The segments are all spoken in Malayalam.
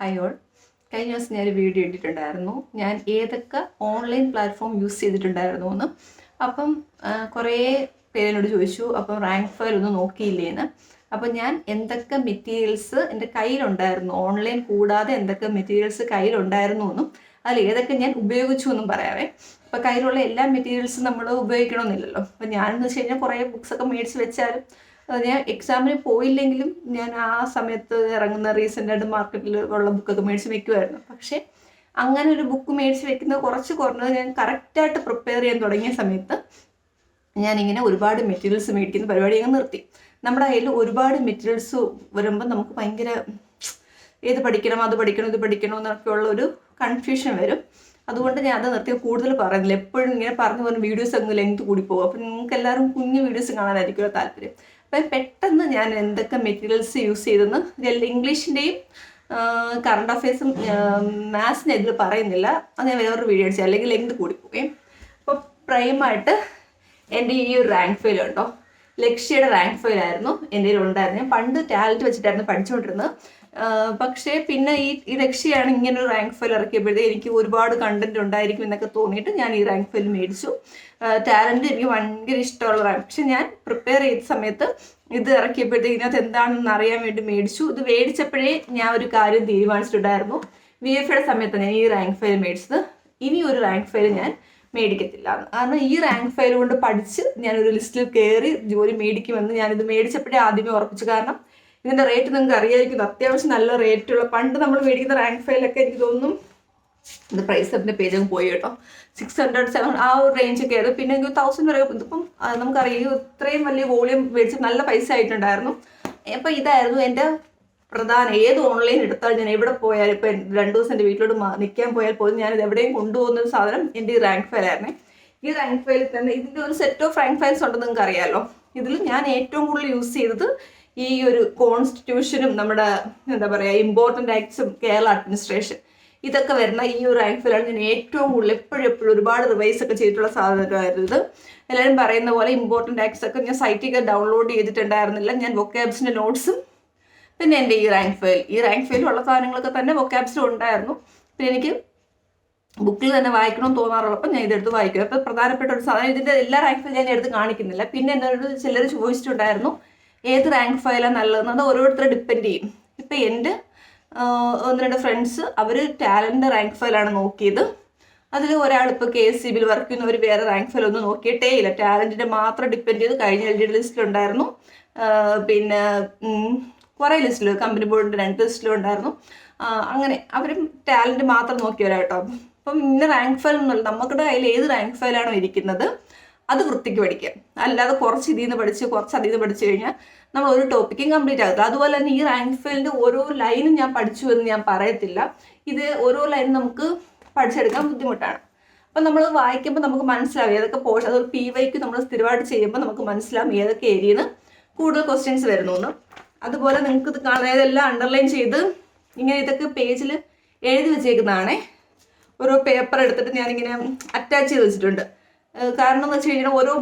ഹായ് ഓൾ കഴിഞ്ഞ ദിവസം ഞാൻ വീഡിയോ ഇട്ടിട്ടുണ്ടായിരുന്നു. ഞാൻ ഏതൊക്കെ ഓൺലൈൻ പ്ലാറ്റ്ഫോം യൂസ് ചെയ്തിട്ടുണ്ടായിരുന്നു എന്ന്. അപ്പം കുറേ പേരെന്നോട് ചോദിച്ചു. അപ്പം റാങ്ക് ഫയൽ ഒന്നും നോക്കിയില്ലേന്ന് അപ്പം ഞാൻ എന്തൊക്കെ മെറ്റീരിയൽസ് എന്റെ കയ്യിലുണ്ടായിരുന്നു? ഓൺലൈൻ കൂടാതെ എന്തൊക്കെ മെറ്റീരിയൽസ് കയ്യിലുണ്ടായിരുന്നു എന്നും. അതിൽ ഏതൊക്കെ ഞാൻ ഉപയോഗിച്ചു എന്നും പറയാവേ. അപ്പം കയ്യിലുള്ള എല്ലാ മെറ്റീരിയൽസും നമ്മൾ ഉപയോഗിക്കണമെന്നില്ലല്ലോ. അപ്പം ഞാനെന്ന് വെച്ച് കഴിഞ്ഞാൽ കുറേ ബുക്സൊക്കെ മേടിച്ച് വെച്ചാലും ഞാൻ എക്സാമിന് പോയില്ലെങ്കിലും ഞാൻ ആ സമയത്ത് ഇറങ്ങുന്ന റീസെന്റ് ആയിട്ട് മാർക്കറ്റിൽ ഉള്ള ബുക്കൊക്കെ മേടിച്ച് വെക്കുമായിരുന്നു പക്ഷേ അങ്ങനെ ഒരു ബുക്ക് മേടിച്ച് വെക്കുന്നത് കുറച്ച് കുറഞ്ഞത് ഞാൻ കറക്റ്റായിട്ട് പ്രിപ്പയർ ചെയ്യാൻ തുടങ്ങിയ സമയത്ത് ഞാനിങ്ങനെ ഒരുപാട് മെറ്റീരിയൽസ് മേടിക്കുന്ന പരിപാടി അങ്ങ് നിർത്തി. നമ്മുടെ കയ്യിൽ ഒരുപാട് മെറ്റീരിയൽസ് വരുമ്പോൾ നമുക്ക് ഭയങ്കര ഏത് പഠിക്കണം അത് പഠിക്കണം ഇത് പഠിക്കണം എന്നൊക്കെയുള്ള ഒരു കൺഫ്യൂഷൻ വരും. അതുകൊണ്ട് ഞാൻ അത് നിർത്തി. കൂടുതൽ പറയുന്നില്ല. എപ്പോഴും ഇങ്ങനെ പറഞ്ഞു പറഞ്ഞ് വീഡിയോസ് അങ്ങ് ലെങ്ത് കൂടി പോകും. അപ്പം നിങ്ങൾക്ക് എല്ലാവരും കുഞ്ഞു വീഡിയോസ് കാണാനായിരിക്കുമല്ലോ താല്പര്യം. അപ്പം പെട്ടെന്ന് ഞാൻ എന്തൊക്കെ മെറ്റീരിയൽസ് യൂസ് ചെയ്തെന്ന് ഇംഗ്ലീഷിന്റെയും കറണ്ട് അഫയേഴ്സും മാത്സിന് ഇതിൽ പറയുന്നില്ല. അത് ഞാൻ വേറൊരു വീഡിയോ അടിച്ചു അല്ലെങ്കിൽ ലെങ്ത് കൂടിപ്പോയി അപ്പോൾ പ്രൈമായിട്ട് എന്റെ ഈ ഒരു റാങ്ക് ഫെയിൽ ഉണ്ടോ? ലക്ഷ്യയുടെ റാങ്ക് ഫെയിൽ ആയിരുന്നു എന്റെ കയ്യിൽ ഉണ്ടായിരുന്നു ഞാൻ പണ്ട് ടാലന്റ് വെച്ചിട്ടായിരുന്നു പഠിച്ചുകൊണ്ടിരുന്നത്. പക്ഷേ പിന്നെ ഈ ഈ ലക്ഷ്യയാണ് ഇങ്ങനെ ഒരു റാങ്ക് ഫെയിൽ ഇറക്കിയപ്പോഴത്തേക്ക് എനിക്ക് ഒരുപാട് കണ്ടന്റ് ഉണ്ടായിരിക്കും എന്നൊക്കെ തോന്നിയിട്ട് ഞാൻ ഈ റാങ്ക് ഫെയിൽ മേടിച്ചു. ടാലന്റ് എനിക്ക് ഭയങ്കര ഇഷ്ടമുള്ളതാണ്. പക്ഷെ ഞാൻ പ്രിപ്പയർ ചെയ്ത സമയത്ത് ഇത് ഇറക്കിയപ്പോഴത്തേക്ക് ഇതിനകത്ത് എന്താണെന്ന് അറിയാൻ വേണ്ടി മേടിച്ചു. ഇത് മേടിച്ചപ്പോഴേ ഞാൻ ഒരു കാര്യം തീരുമാനിച്ചിട്ടുണ്ടായിരുന്നു. വി എഫ് എയുടെ സമയത്താണ് ഞാൻ ഈ റാങ്ക് ഫയൽ മേടിച്ചത്. ഇനി ഒരു റാങ്ക് ഫയൽ ഞാൻ മേടിക്കത്തില്ല. കാരണം ഈ റാങ്ക് ഫയൽ കൊണ്ട് പഠിച്ച് ഞാൻ ഞാനൊരു ലിസ്റ്റിൽ കയറി ജോലി മേടിക്കുമെന്ന് ഇത് മേടിച്ചപ്പോഴേ ആദ്യമേ ഉറപ്പിച്ചു. കാരണം ഇതിന്റെ റേറ്റ് നിങ്ങൾക്ക് അറിയാമായിരിക്കും അത്യാവശ്യം നല്ല റേറ്റുള്ള പണ്ട് നമ്മൾ മേടിക്കുന്ന റാങ്ക് ഫയലൊക്കെ എനിക്ക് തോന്നുന്നു ഇത് പ്രൈസ് അതിന്റെ പേജ് അങ്ങ് പോയി കേട്ടോ. സിക്സ് ഹൺഡ്രഡ് സെവൻ ആ ഒരു റേഞ്ച് ഒക്കെ ആയിരുന്നു. പിന്നെ എനിക്ക് തൗസൻഡ് വരെ ഇതിപ്പം നമുക്കറിയാം ഇത്രയും വലിയ വോളിയം മേടിച്ച് നല്ല പൈസ ആയിട്ടുണ്ടായിരുന്നു. അപ്പം ഇതായിരുന്നു എന്റെ പ്രധാന ഏത് ഓൺലൈൻ എടുത്താൽ ഞാൻ എവിടെ പോയാലും ഇപ്പം രണ്ട് ദിവസം എന്റെ വീട്ടിലോട്ട് നിൽക്കാൻ പോയാൽ പോലും ഞാൻ ഇത് എവിടെയും കൊണ്ടുപോകുന്ന ഒരു സാധനം എന്റെ ഈ റാങ്ക് ഫയൽ ആയിരുന്നു. ഈ റാങ്ക് ഫയലിൽ തന്നെ ഇതിന്റെ ഒരു സെറ്റ് ഓഫ് റാങ്ക് ഫയൽസ് ഉണ്ടെന്ന് നിങ്ങൾക്ക് അറിയാമല്ലോ ഇതിൽ ഞാൻ ഏറ്റവും കൂടുതൽ യൂസ് ചെയ്തത് ഈ ഒരു കോൺസ്റ്റിറ്റ്യൂഷനും നമ്മുടെ എന്താ പറയുക ഇമ്പോർട്ടന്റ് ആക്ട്സും കേരള അഡ്മിനിസ്ട്രേഷൻ ഇതൊക്കെ വരുന്ന ഈ ഒരു റാങ്ക് ഫിലാണ് ഞാൻ ഏറ്റവും കൂടുതൽ എപ്പോഴും എപ്പോഴും ഒരുപാട് റിവൈസ് ഒക്കെ ചെയ്തിട്ടുള്ള സാധനമായിരുന്നു ഇത് എല്ലാവരും പറയുന്ന പോലെ ഇമ്പോർട്ടന്റ് ആക്ട്സ് ഒക്കെ ഞാൻ സൈറ്റിൽ ഡൗൺലോഡ് ചെയ്തിട്ടുണ്ടായിരുന്നില്ല. ഞാൻ വൊക്കാബ്സിന്റെ നോട്ട്സും പിന്നെ എന്റെ ഈ റാങ്ക് ഫയൽ ഈ റാങ്ക് ഫയലിലുള്ള സാധനങ്ങളൊക്കെ തന്നെ വൊക്കാബ്സിലും ഉണ്ടായിരുന്നു. പിന്നെ എനിക്ക് ബുക്കിൽ തന്നെ വായിക്കണമെന്ന് തോന്നാറുള്ളപ്പോൾ ഞാൻ ഇതെടുത്ത് വായിക്കും. അപ്പോൾ പ്രധാനപ്പെട്ട ഒരു സാധനം ഇതിന്റെ എല്ലാ റാങ്ക് ഫയൽ ഞാൻ എടുത്ത് കാണിക്കുന്നില്ല. പിന്നെ എന്നോട് ചിലർ ചോദിച്ചിട്ടുണ്ടായിരുന്നു ഏത് റാങ്ക് ഫയലാണ് നല്ലതെന്ന്? അത് ഓരോരുത്തരെ ഡിപ്പെൻഡ് ചെയ്യും. ഇപ്പം എന്റെ ഒന്ന് രണ്ട് ഫ്രണ്ട്സ് അവർ ടാലന്റ് റാങ്ക് ഫയലാണ് നോക്കിയത്. അതിൽ ഒരാൾ ഇപ്പോൾ കെ എസ് സി ബിയിൽ വർക്ക് ചെയ്യുന്നവർ വേറെ റാങ്ക് ഫയൽ ഒന്നും നോക്കിയിട്ടേ ഇല്ല. ടാലന്റിനെ മാത്രം ഡിപ്പെൻഡ് ചെയ്ത് കഴിഞ്ഞ എൽ ഡി ലിസ്റ്റിലുണ്ടായിരുന്നു പിന്നെ കുറേ ലിസ്റ്റിൽ കമ്പനി ബോർഡിന്റെ രണ്ട് ലിസ്റ്റിലും ഉണ്ടായിരുന്നു. അങ്ങനെ അവരും ടാലന്റ് മാത്രം നോക്കിയവരാട്ടോ അപ്പം ഇന്ന റാങ്ക് ഫയൽ ഒന്നുമല്ല നമ്മുടെ ഏത് റാങ്ക് ഫയലാണോ ഇരിക്കുന്നത്? അത് വൃത്തിക്ക് പഠിക്കുക. അല്ലാതെ കുറച്ച് ഇതിൽ നിന്ന് പഠിച്ച് കുറച്ച് അതിൽ നിന്ന് പഠിച്ചു കഴിഞ്ഞാൽ നമ്മൾ ഒരു ടോപ്പിക്കും കംപ്ലീറ്റ് ആകത്തില്ല. അതുപോലെ തന്നെ ഈ റാങ്ക് ഫെയിലിന്റെ ഓരോ ലൈനും ഞാൻ പഠിച്ചു എന്ന് ഞാൻ പറയത്തില്ല. ഇത് ഓരോ ലൈനും നമുക്ക് പഠിച്ചെടുക്കാൻ ബുദ്ധിമുട്ടാണ്. അപ്പം നമ്മൾ വായിക്കുമ്പോൾ നമുക്ക് മനസ്സിലാവും ഏതൊക്കെ പോർഷൻ അതൊരു പി വൈക്ക് നമ്മൾ സ്ഥിരമായിട്ട് ചെയ്യുമ്പോൾ നമുക്ക് മനസ്സിലാവും ഏതൊക്കെ ഏരിയയിൽ നിന്ന് കൂടുതൽ ക്വസ്റ്റ്യൻസ് വരുന്നു എന്ന്. അതുപോലെ നിങ്ങൾക്ക് ഇത് കാണാൻ ഇതെല്ലാം അണ്ടർലൈൻ ചെയ്ത് ഇങ്ങനെ ഇതൊക്കെ പേജിൽ എഴുതി വെച്ചേക്കുന്നതാണേ. ഓരോ പേപ്പർ എടുത്തിട്ട് ഞാനിങ്ങനെ അറ്റാച്ച് ചെയ്ത് വെച്ചിട്ടുണ്ട്. കാരണം എന്ന് വെച്ച് കഴിഞ്ഞാൽ ഓരോ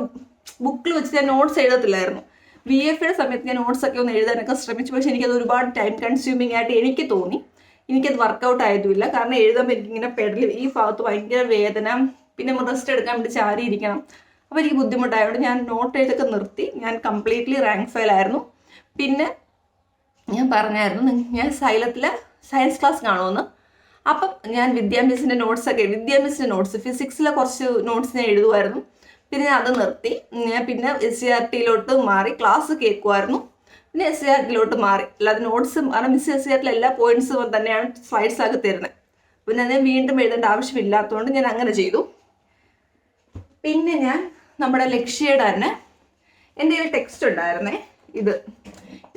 ബുക്കിൽ വെച്ച് ഞാൻ നോട്ട്സ് എഴുതത്തില്ലായിരുന്നു. ബി എഫ് സമയത്ത് ഞാൻ നോട്ട്സ് ഒക്കെ ഒന്ന് എഴുതാനൊക്കെ ശ്രമിച്ചു. പക്ഷേ എനിക്കത് ഒരുപാട് ടൈം കൺസ്യൂമിങ് ആയിട്ട് എനിക്ക് തോന്നി. എനിക്കത് വർക്കൗട്ട് ആയതുമില്ല. കാരണം എഴുതുമ്പോൾ എനിക്കിങ്ങനെ പെടൽ ഈ ഭാഗത്ത് ഭയങ്കര വേദന പിന്നെ റെസ്റ്റ് എടുക്കാൻ വേണ്ടി ചാരിയിരിക്കണം. അപ്പോൾ എനിക്ക് ബുദ്ധിമുട്ടായതുകൊണ്ട് ഞാൻ നോട്ട് എഴുതൊക്കെ നിർത്തി. ഞാൻ കംപ്ലീറ്റ്ലി റാങ്ക് ഫെയിൽ ആയിരുന്നു. പിന്നെ ഞാൻ പറഞ്ഞായിരുന്നു ഞാൻ സൈലത്തിൽ സയൻസ് ക്ലാസ് കാണുമെന്ന്. അപ്പം ഞാൻ വിദ്യാഭ്യാസിന്റെ നോട്ട്സൊക്കെ വിദ്യാഭ്യാസിന്റെ നോട്ട്സ് ഫിസിക്സിലെ കുറച്ച് നോട്ട്സ് ഞാൻ എഴുതുമായിരുന്നു പിന്നെ ഞാൻ അത് നിർത്തി. ഞാൻ പിന്നെ എസ് സി ആർ ടിയിലോട്ട് മാറി ക്ലാസ് കേൾക്കുമായിരുന്നു പിന്നെ എസ് സി ആർ ടിയിലോട്ട് മാറി. അല്ലാതെ നോട്ട്സും കാരണം മിസ് എസ് സി ആർ ടിയിലെ എല്ലാ പോയിന്റ്സും തന്നെയാണ് സ്ലൈഡ്സ് ആക്കി തരുന്നത് പിന്നെ ഞാൻ വീണ്ടും എഴുതേണ്ട ആവശ്യമില്ലാത്തതുകൊണ്ട് ഞാൻ അങ്ങനെ ചെയ്തു. പിന്നെ ഞാൻ നമ്മുടെ ലക്ഷ്യയുടെ തന്നെ എന്റെ ഒരു ടെക്സ്റ്റ് ഉണ്ടായിരുന്നേ ഇത്.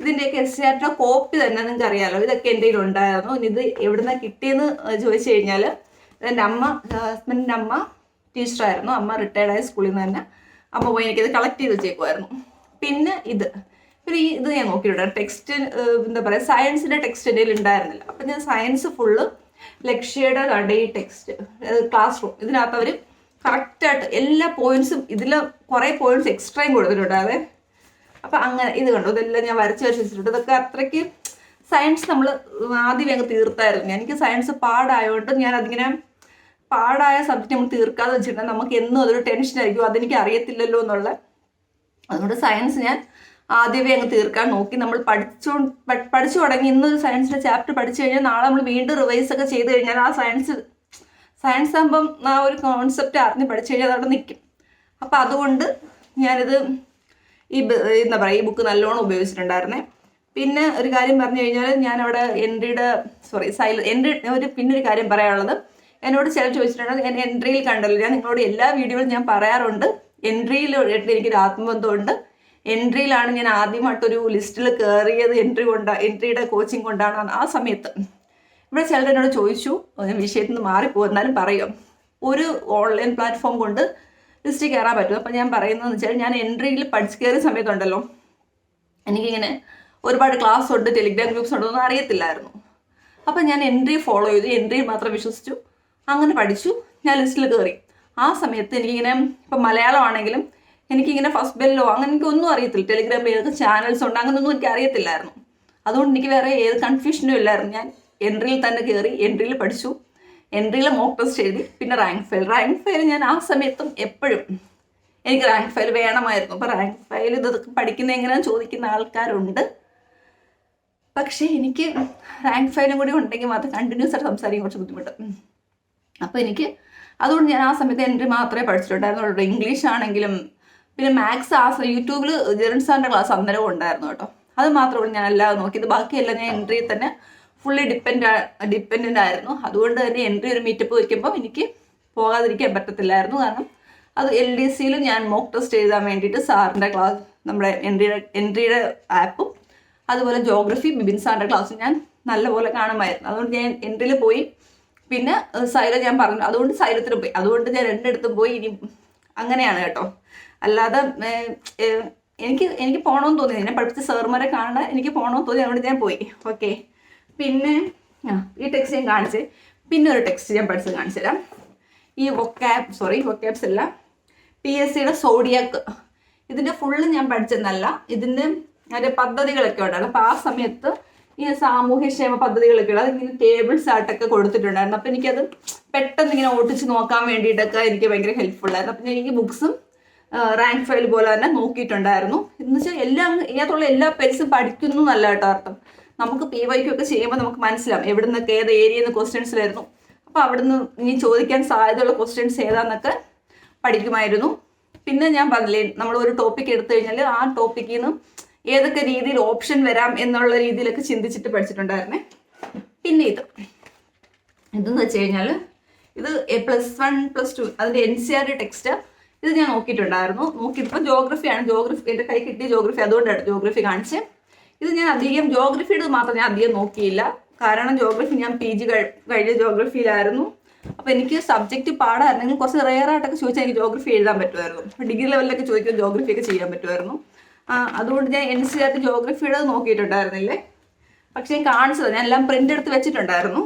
ഇതിന്റെയൊക്കെ സി കോപ്പി തന്നെ നിങ്ങൾക്ക് അറിയാമല്ലോ ഇതൊക്കെ എന്റെ കയ്യിൽ ഉണ്ടായിരുന്നു ഇനി ഇത് എവിടുന്ന കിട്ടിയെന്ന് ചോദിച്ചു കഴിഞ്ഞാൽ എന്റെ അമ്മ ഹസ്ബൻഡിന്റെ അമ്മ ടീച്ചറായിരുന്നു. അമ്മ റിട്ടയർഡായ സ്കൂളിൽ നിന്ന് തന്നെ അമ്മ പോയി എനിക്കിത് കളക്ട് ചെയ്ത് വെച്ചേക്കുമായിരുന്നു പിന്നെ ഇത്. പിന്നെ ഈ ഇത് ഞാൻ നോക്കിയിട്ടുണ്ട്. ടെക്സ്റ്റ് എന്താ പറയുക സയൻസിന്റെ ടെക്സ്റ്റ് എന്റെ ഉണ്ടായിരുന്നില്ല. അപ്പം ഞാൻ സയൻസ് ഫുള്ള് ലക്ഷ്യയുടെ കടയിൽ ടെക്സ്റ്റ് ക്ലാസ് റൂം ഇതിനകത്ത് അവർ കറക്റ്റായിട്ട് എല്ലാ പോയിന്റ്സും ഇതിൽ കുറേ പോയിന്റ്സ് എക്സ്ട്രയും കൊടുത്തിട്ടുണ്ട് അപ്പം അങ്ങനെ ഇത് കണ്ടു. ഇതെല്ലാം ഞാൻ വരച്ച് വരച്ച് വെച്ചിട്ടുണ്ട് ഇതൊക്കെ അത്രയ്ക്ക് സയൻസ് നമ്മൾ ആദ്യം അങ്ങ് തീർത്തായിരുന്നു. എനിക്ക് സയൻസ് പാടായതുകൊണ്ട് ഞാൻ അതിങ്ങനെ പാടായ സബ്ജക്റ്റ് നമ്മൾ തീർക്കാതെ വെച്ചിട്ടുണ്ട്. നമുക്ക് എന്നും അതൊരു ടെൻഷൻ ആയിരിക്കും. അതെനിക്ക് അറിയത്തില്ലല്ലോ എന്നുള്ള. അതുകൊണ്ട് സയൻസ് ഞാൻ ആദ്യമേ അങ്ങ് തീർക്കാൻ നോക്കി. നമ്മൾ പഠിച്ചു പഠിച്ചു തുടങ്ങി ഇന്നൊരു സയൻസിന്റെ ചാപ്റ്റർ പഠിച്ചു കഴിഞ്ഞാൽ നാളെ നമ്മൾ വീണ്ടും റിവൈസ് ഒക്കെ ചെയ്ത് കഴിഞ്ഞാൽ ആ സയൻസ് സയൻസ് ആകുമ്പം ആ ഒരു കോൺസെപ്റ്റ് അറിഞ്ഞ് പഠിച്ചു കഴിഞ്ഞാൽ അതവിടെ നിൽക്കും. അപ്പം അതുകൊണ്ട് ഞാനിത് ഈ എന്താ പറയുക ഈ ബുക്ക് നല്ലോണം ഉപയോഗിച്ചിട്ടുണ്ടായിരുന്നേ. പിന്നെ ഒരു കാര്യം പറഞ്ഞു കഴിഞ്ഞാൽ ഞാൻ അവിടെ എൻട്രിയുടെ സോറി സൈല എൻട്രി ഒരു പിന്നെ ഒരു കാര്യം പറയാനുള്ളത്. എന്നോട് ചിലർ ചോദിച്ചിട്ടുണ്ട് ഞാൻ എൻട്രിയിൽ കണ്ടല്ലോ? ഞാൻ നിങ്ങളോട് എല്ലാ വീഡിയോയിലും ഞാൻ പറയാറുണ്ട്. എൻട്രിയിൽ എനിക്കൊരു ആത്മബന്ധമുണ്ട്. എൻട്രിയിലാണ് ഞാൻ ആദ്യമായിട്ടൊരു ലിസ്റ്റിൽ കയറിയത് എൻട്രി കൊണ്ട് എൻട്രിയുടെ കോച്ചിങ് കൊണ്ടാണ് ആ സമയത്ത്. ഇവിടെ ചിലർ എന്നോട് ചോദിച്ചു വിഷയത്തിൽ നിന്ന് മാറിപ്പോ എന്നാലും പറയും? ഒരു ഓൺലൈൻ പ്ലാറ്റ്ഫോം കൊണ്ട് ലിസ്റ്റിൽ കയറാൻ പറ്റും. അപ്പം ഞാൻ പറയുന്നതെന്ന് വെച്ചാൽ ഞാൻ എൻട്രിയിൽ പഠിച്ച് കയറിയ സമയത്തുണ്ടല്ലോ എനിക്കിങ്ങനെ ഒരുപാട് ക്ലാസ് ഉണ്ട് ടെലിഗ്രാം ഗ്രൂപ്പ്സ് ഉണ്ടോന്നും അറിയത്തില്ലായിരുന്നു. അപ്പം ഞാൻ എൻട്രി ഫോളോ ചെയ്തു. എൻട്രി മാത്രം വിശ്വസിച്ചു. അങ്ങനെ പഠിച്ചു. ഞാൻ ലിസ്റ്റിൽ കയറി. ആ സമയത്ത് എനിക്കിങ്ങനെ ഇപ്പം മലയാളമാണെങ്കിലും എനിക്കിങ്ങനെ ഫസ്റ്റ് ബെല്ലോ അങ്ങനെ എനിക്കൊന്നും അറിയത്തില്ല. ടെലിഗ്രാമിൽ ഏതൊക്കെ ചാനൽസ് ഉണ്ട് അങ്ങനെയൊന്നും എനിക്ക് അറിയത്തില്ലായിരുന്നു. അതുകൊണ്ട് എനിക്ക് വേറെ ഏത് കൺഫ്യൂഷനും ഇല്ലായിരുന്നു. ഞാൻ എൻട്രിയിൽ തന്നെ കയറി എൻട്രിയിൽ പഠിച്ചു. എൻട്രിയിൽ മോക്ക് ടെസ്റ്റ് എഴുതി പിന്നെ റാങ്ക് ഫയൽ റാങ്ക് ഫയൽ ഞാൻ ആ സമയത്തും എപ്പോഴും എനിക്ക് റാങ്ക് ഫയൽ വേണമായിരുന്നു. അപ്പോൾ റാങ്ക് ഫയൽ ഇതൊക്കെ പഠിക്കുന്ന എങ്ങനെയാണെന്ന് ചോദിക്കുന്ന ആൾക്കാരുണ്ട്. പക്ഷേ എനിക്ക് റാങ്ക് ഫയലും കൂടി ഉണ്ടെങ്കിൽ മാത്രം കണ്ടിന്യൂസ് ആയിട്ട് സംസാരിക്കാൻ കുറച്ച് ബുദ്ധിമുട്ട്. അപ്പോൾ എനിക്ക് അതുകൊണ്ട് ഞാൻ ആ സമയത്ത് എൻട്രി മാത്രമേ പഠിച്ചിട്ടുണ്ടായിരുന്നുള്ളൂ. ഇംഗ്ലീഷ് ആണെങ്കിലും പിന്നെ മാത്സ് ആ യൂട്യൂബിൽ ജെറിൻ സാറിന്റെ ക്ലാസ് അന്നേരവും ഉണ്ടായിരുന്നു കേട്ടോ. അത് മാത്രമേ ഞാൻ എല്ലാം നോക്കിയത്. ബാക്കിയെല്ലാം ഞാൻ എൻട്രിയിൽ തന്നെ ഫുള്ളി ഡിപ്പെൻഡ് ഡിപ്പെൻഡന്റ് ആയിരുന്നു. അതുകൊണ്ട് തന്നെ എന്റെ ഒരു മീറ്റപ്പ് വയ്ക്കുമ്പോൾ എനിക്ക് പോകാതിരിക്കാൻ പറ്റത്തില്ലായിരുന്നു. കാരണം അത് എൽ ഡി സിയിൽ ഞാൻ മോക്ക് ടെസ്റ്റ് എഴുതാൻ വേണ്ടിയിട്ട് സാറിന്റെ ക്ലാസ് നമ്മുടെ എൻട്രിയുടെ എൻട്രിയുടെ ആപ്പും അതുപോലെ ജോഗ്രഫി ബിബിൻ സാറിന്റെ ക്ലാസ്സും ഞാൻ നല്ലപോലെ കാണുമായിരുന്നു. അതുകൊണ്ട് ഞാൻ എൻട്രിയിൽ പോയി. പിന്നെ സൈല ഞാൻ പറഞ്ഞു. അതുകൊണ്ട് സൈലത്തിന് പോയി. അതുകൊണ്ട് ഞാൻ രണ്ടിടത്തും പോയി. ഇനി അങ്ങനെയാണ് കേട്ടോ. അല്ലാതെ എനിക്ക് എനിക്ക് പോകണമെന്ന് തോന്നി എന്നെ പഠിപ്പിച്ച സാറുമാരെ കാണാൻ എനിക്ക് പോകണമെന്ന് തോന്നി. അതുകൊണ്ട് ഞാൻ പോയി. ഓക്കെ പിന്നെ ആ ഈ ടെക്സ്റ്റ് ഞാൻ കാണിച്ച് പിന്നെ ഒരു ടെക്സ്റ്റ് ഞാൻ പഠിച്ച് കാണിച്ചു തരാം. ഈ വൊക്കാബ് സോറി വൊക്കാബ്സ് അല്ല പി എസ് സിയുടെ സോഡിയാക്ക് ഇതിന്റെ ഫുള്ള് ഞാൻ പഠിച്ചെന്നല്ല ഇതിന്റെ അതിന്റെ പദ്ധതികളൊക്കെ ഉണ്ടായിരുന്നു അപ്പോൾ ആ സമയത്ത് ഈ സാമൂഹ്യക്ഷേമ പദ്ധതികളൊക്കെ ഉള്ളത് അതിങ്ങനെ ടേബിൾസ് ആയിട്ടൊക്കെ കൊടുത്തിട്ടുണ്ടായിരുന്നു. അപ്പോൾ എനിക്കത് പെട്ടെന്ന് ഇങ്ങനെ ഓട്ടിച്ച് നോക്കാൻ വേണ്ടിയിട്ടൊക്കെ എനിക്ക് ഭയങ്കര ഹെൽപ്ഫുൾ ആയിരുന്നു. അപ്പം ഞാൻ ഈ ബുക്സും റാങ്ക് ഫയൽ പോലെ തന്നെ നോക്കിയിട്ടുണ്ടായിരുന്നു. എന്ന് വെച്ചാൽ എല്ലാം ഇതിനകത്തുള്ള എല്ലാ പേഴ്സും പഠിക്കുന്നു എന്നല്ല കേട്ടോ അർത്ഥം. നമുക്ക് പി വൈക്കൊക്കെ ചെയ്യുമ്പോൾ നമുക്ക് മനസ്സിലാവും എവിടെ നിന്നൊക്കെ ഏത് ഏരിയയിൽ നിന്ന് ക്വസ്റ്റ്യൻസ് ആയിരുന്നു. അപ്പോൾ അവിടുന്ന് ഇനി ചോദിക്കാൻ സാധ്യതയുള്ള ക്വസ്റ്റ്യൻസ് ഏതാന്നൊക്കെ പഠിക്കുമായിരുന്നു. പിന്നെ ഞാൻ പറഞ്ഞില്ലേ നമ്മൾ ഒരു ടോപ്പിക് എടുത്തു കഴിഞ്ഞാൽ ആ ടോപ്പിക്കിൽ നിന്ന് ഏതൊക്കെ രീതിയിൽ ഓപ്ഷൻ വരാം എന്നുള്ള രീതിയിലൊക്കെ ചിന്തിച്ചിട്ട് പഠിച്ചിട്ടുണ്ടായിരുന്നേ. പിന്നെ ഇത്. ഇതെന്ന് വെച്ച് കഴിഞ്ഞാൽ ഇത് പ്ലസ് വൺ പ്ലസ് ടു അതിന്റെ എൻ സി ആർ ടെക്സ്റ്റ് ഇത് ഞാൻ നോക്കിയിട്ടുണ്ടായിരുന്നു. നോക്കിയപ്പോൾ ജോഗ്രഫിയാണ് ജോഗ്രഫി എന്റെ കൈ കിട്ടിയ ജോഗ്രഫി അതുകൊണ്ടാണ് ജോഗ്രഫി കാണിച്ച്. ഇത് ഞാൻ അധികം ജോഗ്രഫിയുടെ മാത്രം ഞാൻ അധികം നോക്കിയില്ല. കാരണം ജോഗ്രഫി ഞാൻ പി ജി കഴിഞ്ഞ ജോഗ്രഫിയിലായിരുന്നു അപ്പോൾ എനിക്ക് സബ്ജക്റ്റ് പാടായിരുന്നെങ്കിൽ കുറച്ച് റെയർ ആയിട്ടൊക്കെ ചോദിച്ചാൽ എനിക്ക് ജോഗ്രഫി എഴുതാൻ പറ്റുമായിരുന്നു. ഡിഗ്രി ലെവലിലൊക്കെ ചോദിക്കുമ്പോൾ ജോഗ്രഫി ഒക്കെ ചെയ്യാൻ പറ്റുമായിരുന്നു. അതുകൊണ്ട് ഞാൻ എൻ സി ആർ ജോഗ്രഫിയുടെ നോക്കിയിട്ടുണ്ടായിരുന്നില്ലേ? പക്ഷേ ഞാൻ കാണിച്ചത് ഞാൻ എല്ലാം പ്രിന്റ് എടുത്ത് വെച്ചിട്ടുണ്ടായിരുന്നു.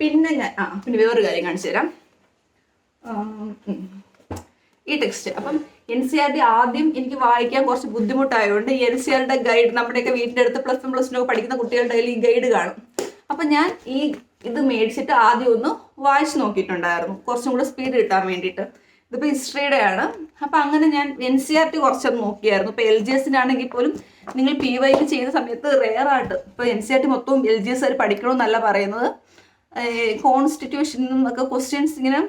പിന്നെ ഞാൻ ആ പിന്നെ വേറൊരു കാര്യം കാണിച്ചു തരാം. ഈ ടെക്സ്റ്റ് അപ്പം എൻ സി ആർ ആദ്യം എനിക്ക് വായിക്കാൻ കുറച്ച് ബുദ്ധിമുട്ടായതുകൊണ്ട് എൻ സി ആറിന്റെ ഗൈഡ് നമ്മുടെയൊക്കെ വീട്ടിന്റെ അടുത്ത് പ്ലസ് വൺ പ്ലസ് ടു പഠിക്കുന്ന കുട്ടികളുടെ കയ്യിൽ ഈ ഗൈഡ് കാണും. അപ്പം ഞാൻ ഈ ഇത് മേടിച്ചിട്ട് ആദ്യം ഒന്ന് വായിച്ച് നോക്കിയിട്ടുണ്ടായിരുന്നു. കുറച്ചും കൂടെ സ്പീഡ് കിട്ടാൻ വേണ്ടിയിട്ട്. ഇതിപ്പോൾ ഹിസ്റ്ററിയുടെ ആണ്. അപ്പം അങ്ങനെ ഞാൻ എൻ സി ആർ ടി കുറച്ചൊന്ന് നോക്കിയായിരുന്നു. ഇപ്പോൾ എൽ ജി എസിനാണെങ്കിൽ പോലും നിങ്ങൾ പി വൈക്ക് ചെയ്യുന്ന സമയത്ത് റെയർ ആയിട്ട് ഇപ്പോൾ എൻ സി ആർ ടി മൊത്തവും എൽ ജി എസ് ആർ പഠിക്കണമെന്നല്ല പറയുന്നത്. കോൺസ്റ്റിറ്റ്യൂഷനിൽ നിന്നൊക്കെ ക്വസ്റ്റ്യൻസ് ഇങ്ങനെ